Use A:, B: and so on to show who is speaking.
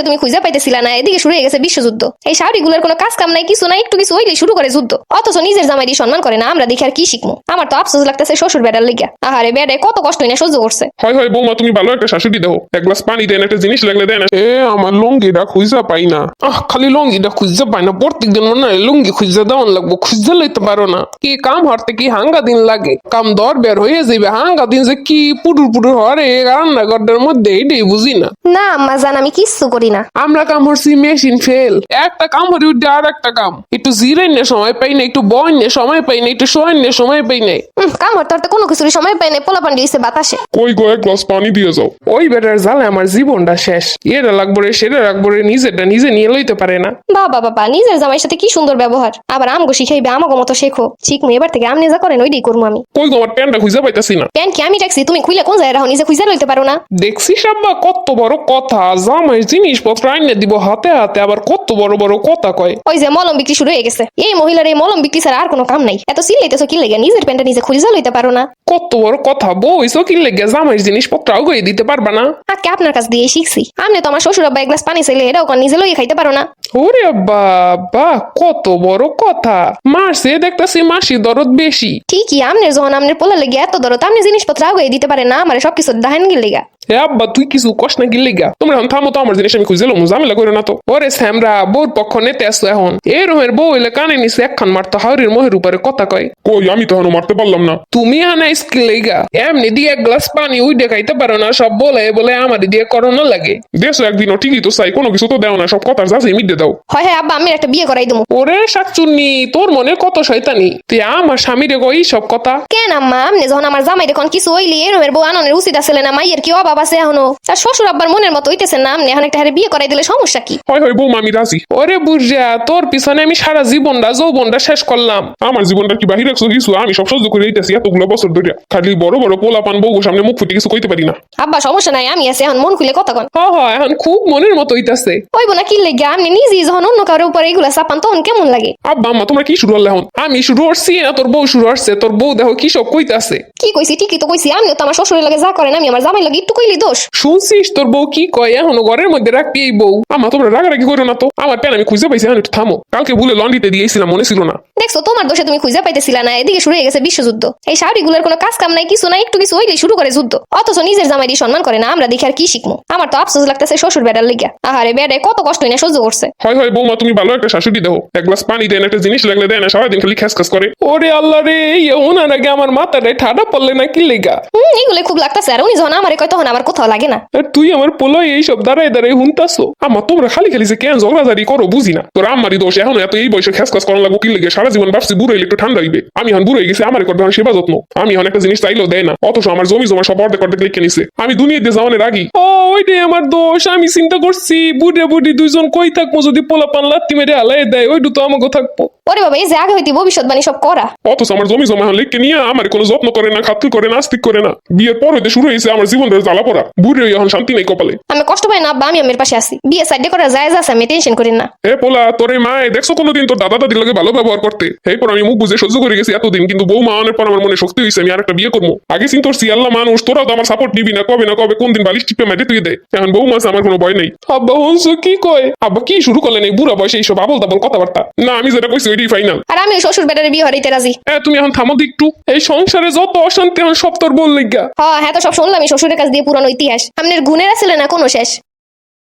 A: দোষে তুমি খুঁজে পাইতেছিলা না এদিকে শুরু হয়ে গেছে বিশ্বযুদ্ধ। এই শাড়িগুলোর কোনো কাজ কাম নাই কিছু নাই একটু কিছু হইলেই শুরু করে যুদ্ধ। অথচ নিজের জামাইটি সম্মান করে না আমরা দেখে আর কি শিখব আমার তো আফসোস লাগতেছে শ্বশুর বেড়ার লিগা আহারে বেড়ায় কত কষ্ট না সহ্য করছে।
B: হয় হয় বৌমা তুমি ভালো একটা শাশুড়ি দাও। এক গ্লাস পানি দেন একটা জিনিস লাগলে দেন।
C: এ আমার লুঙ্গিটা খুঁজা পাই না। আহ খালি লুঙ্গিটা খুঁজা পাই না। প্রত্যেক দিন মনে হয় লুঙ্গি খুঁজা দেওয়ান লাগবো খুঁজা লইতে পারো না। কি কাম হরতে কি হাঙ্গা দিন লাগে। কাম দর বের হয়ে যাবে হাঙ্গা দিন যে কি পুটুর পুটুর হরে। রান্নাঘরটার মধ্যে এইটাই বুঝি না।
A: না আম্মা জান আমি কিচ্ছু করি না।
C: আমরা কাম হরছি মেশিন ফেল। একটা কাম উঠে আর একটা কাম। একটু জিরাইনে সময় পাই না একটু বয়নে সময় পাই না একটু সয়নে সময় পাই নাই।
A: উম, কাম হরতে হরতে কোনো কিছুর সময় পাই না পোলা পান্ডি হইছে বাতাসে।
B: কই গো এক গ্লাস পানি দিয়ে যাও।
C: ওই বেটার জালে আমার জীবনটা শেষ। এটা লাগবো রে সেটা রাখব রে নিজেরটা নিজে নিয়ে লইতে পারে না।
A: বাবা বাবা নিজের জামাইয়ের সাথে কি সুন্দর ব্যবহার। আবার আমগো শিখাইবে আমাগো মতো শেখো। শিখমু এবার থেকে আমনে যা করেন ওইটাই করব আমি।
B: কই গো আমার প্যান্টটা খুঁজে পাইতাছি না।
A: প্যান্ট কি আমি রাখছি? তুমি খুইলে কোন জায়গায় রাখো? নিজে খুঁজে লইতে পারো না।
C: দেখছি সাব্বা কত বড় কথা। জামাই জিনিসপত্র আইনে দিব হাতে হাতে আবার কত বড় বড় কথা কয়।
A: ওই যে মলম বিক্রি শুরু হয়ে গেছে। এই মহিলার এই মলম বিক্রি ছাড়া আর কোনো কাম নাই। এত সিলাইতেছো কি লেগে? নিজের প্যান্টটা নিজে খুঁজে লইতে পারো না।
C: কত বড় কথা বই কি লেগে? জামাইয়ের জিনিসপত্র আগে দিতে পারবা না।
A: আজকে আপনার কাছ দিয়ে শিখছি। আপনি তো আমার শ্বশুর আব্বা এক গ্লাস পানি চাইলে এটা ওখানে নিজে লইয়ে খাইতে পারো না।
C: ওরে বাবা কত বড় কথা। মাসে দেখতেছি মাসি দরদ বেশি।
A: ঠিকই আমনের যখন আমনের পোলা লেগে এত দরদ আপনি জিনিসপত্র আগে দিতে পারে না আমার সবকিছু দাহেন গিলেগা
C: এ আব্বা তুই কিছু কষ্ট না গিলে গা
B: তোমরা এখন থামো তো আমার জিনিস আমি খুঁজে লম ঝামেলা করো না তো।
C: ওরে স্যামরা বউর পক্ষ নেতে আসো এখন। এ রোমের বউ এলে কানে নিছে একখান মারতো হাওড়ির মোহের উপরে কথা কয়।
B: কই আমি তো এখনও মারতে পারলাম না।
C: তুমি হানা স্কিল লেগা। এমনি দিয়ে এক গ্লাস পানি উই দেখাইতে পারো না সব বলে বলে আমার দিয়ে করোনা লাগে।
B: দেশো একদিনও ঠিকই তো চাই কোনো কিছু তো দেও না সব কথার যাচ্ছে মিটে দাও।
A: হয় হ্যাঁ আব্বা আমি একটা বিয়ে করাই দেবো
C: ওরে শাকচুন্নি তোর মনে কত শয়তানি। তুই আমার স্বামীরে কই সব কথা।
A: কেন আম্মা? আমনে যখন আমার জামাই দেখুন কিছু হইলি এরমের বউ আননের উচিত আছে না মাইয়ের কি অভাব আছে এখনও? তার শ্বশুর আব্বার মনের মতো হইতেছে না আমনে এখন একটা হারে বিয়ে করাই দিলে সমস্যা কি?
B: হয় হয় বৌমা আমি রাজি।
C: ওরে বুঝা তোর পিছনে আমি সারা জীবনটা যৌবনটা শেষ করলাম।
B: আমার জীবনটা কি বাহির রাখছো কিছু? আমি সব সহ্য করে দিতেছি এতগুলো বছর ধরে। খালি বড় বড় পোলা পান বউ সামনে মুখ ফুটে কিছু কইতে পারি না।
A: আব্বা সমস্যা নাই আমি আছি এখন মন খুলে কথা কন।
C: হ হ এখন খুব মনের মতো হইতাছে।
A: ওই বোনা কি লেগে? আপনি যখন অন্য কারোর উপরে এগুলা চাপান তখন কেমন লাগে?
B: আব্বা আম্মা তোমরা কি শুরু
C: আমি শুরু করছি না তোর বউ শুরু করছে তোর বউ দেখো কি সব কইতাছে।
A: কি কইছি? ঠিকই তো কইছি আমিও তো আমার শ্বশুরের লাগে যা করেন আমি আমার জামাই লাগে একটু কইলি দোষ।
C: শুনছিস তোর বউ কি কয়? এখনও ঘরের মধ্যে রাখবি এই বউ।
B: তোমরা রাগারাগি করো না তো। আমার প্যান আমি খুঁজে পাইছি একটু থামো। কালকে ভুলে লন্ডিতে দিয়েছিলাম মনে ছিল না।
A: দেখছ তোমার দোষে তুমি খুঁজে পাইতেছিলা না এদিকে শুরু হয়ে গেছে বিশ্বযুদ্ধ। এই শাড়িগুলোর কোনো কাজ কাম নাই কিছু নাই একটু কিছু হইলেই শুরু করে যুদ্ধ। অথচ নিজের জামাইটি সম্মান করে না আমরা দেখে আর কি শিখব? আমার তো আফসোস লাগতেছে শ্বশুর বেড়ার লিগা আহারে বেড়ায় কত কষ্ট না সহ্য করছে।
B: হয় হয় বৌমা তুমি ভালো একটা শাশুড়ি দাও। এক গ্লাস পানি দেন একটা জিনিস লাগলে দেয় না সারাদিন খালি খ্যাস খ্যাস করে।
C: ওরে আল্লাহ রে ওনার আগে আমার মাথাটায় ঠাডা পড়লে না কি লেগা
A: খুব লাগতেছে আর উনি যখন আমারে কয় তখন আমার কোথাও লাগে না।
C: আর তুই আমার পোলাই এইসব দাঁড়ায় দাঁড়ায় হুনতাছো?
B: আম্মা তোমরা খালি খালি যে কেন ঝগড়াঝাড়ি করো বুঝি না। তোর আমারই দোষ এখন এত এই বয়সে খ্যাস খ্যাস করার লাগবো কি লেগে? সারা জীবন ভাবছি বুড়ো একটু ঠান্ডা হইবে। আমি এখন বুড়ো হয়ে গেছি আমার করবে এখন সেবা যত্ন। আমি এখন একটা জিনিস চাইলেও দেয় না অথচ আমার জমি জমা সব অর্ধেক অর্ধেক লিখে নিছে। আমি দুনিয়া দিয়ে যাওয়ানের আগি
C: ও ওইটাই আমার দোষ আমি চিন্তা করছি বুড়ে বুড়ি দুইজন কই থাকব যদি পোলা পান লাত্তি মেরে হালাই দেয় ওইটু তো আমাকে থাকব।
A: ওরে বাবা এই যে আগে হইতে ভবিষ্যৎবাণী সব করা।
B: অথচ আমার জমি জমা এখন লিখে নিয়ে আমার কোনো যত্ন করে না খাতির করে না আস্তিক করে না। বিয়ের পর হইতে শুরু হয়েছে আমার জীবন ধরে জ্বালা পড়া। বুড়ে হয়ে এখন শান্তি নেই কপালে।
A: আমি কষ্ট পাই না আব্বা আমি আমার পাশে আছি। বিয়ে সাইডে করা যায় আছে আমি টেনশন করেন না।
B: এ পোলা তোর এই মায় দেখছ কোনোদিন তোর দাদা দাদির লাগে ভালো ব্যবহার করতে? এরপর আমি মুখ বুঝে সহ্য করে গেছি এতদিন কিন্তু বউ মা আনার পর আমার মনে শক্তি হয়েছে আমি আরেকটা বিয়ে করব। আগে চিন্তা করছি আল্লাহ মানুষ তোরাও তো আমার সাপোর্ট নিবি না কবে না কবে কোন দিন বালিশ টিপে মাটি তুই দেয় এখন বউ মাছ আমার কোনো ভয় নেই।
C: আব্বা হনসু কি কয়? আব্বা কি শুরু করলেন এই বুড়া বয়সে এইসব আবল তাবল কথাবার্তা।
B: না আমি যেটা কইছি ওইটাই ফাইনাল
A: আর আমি শ্বশুর বেটারে বিয়ে হারাইতে রাজি।
B: এ তুমি এখন থামো একটু
C: এই সংসারে যত অশান্তি এখন সব তোর বল লিগা
A: হ্যাঁ হ্যাঁ তো সব শুনলাম শ্বশুরের কাছ দিয়ে পুরানো ইতিহাস। আপনার গুণের আসলে না কোনো শেষ।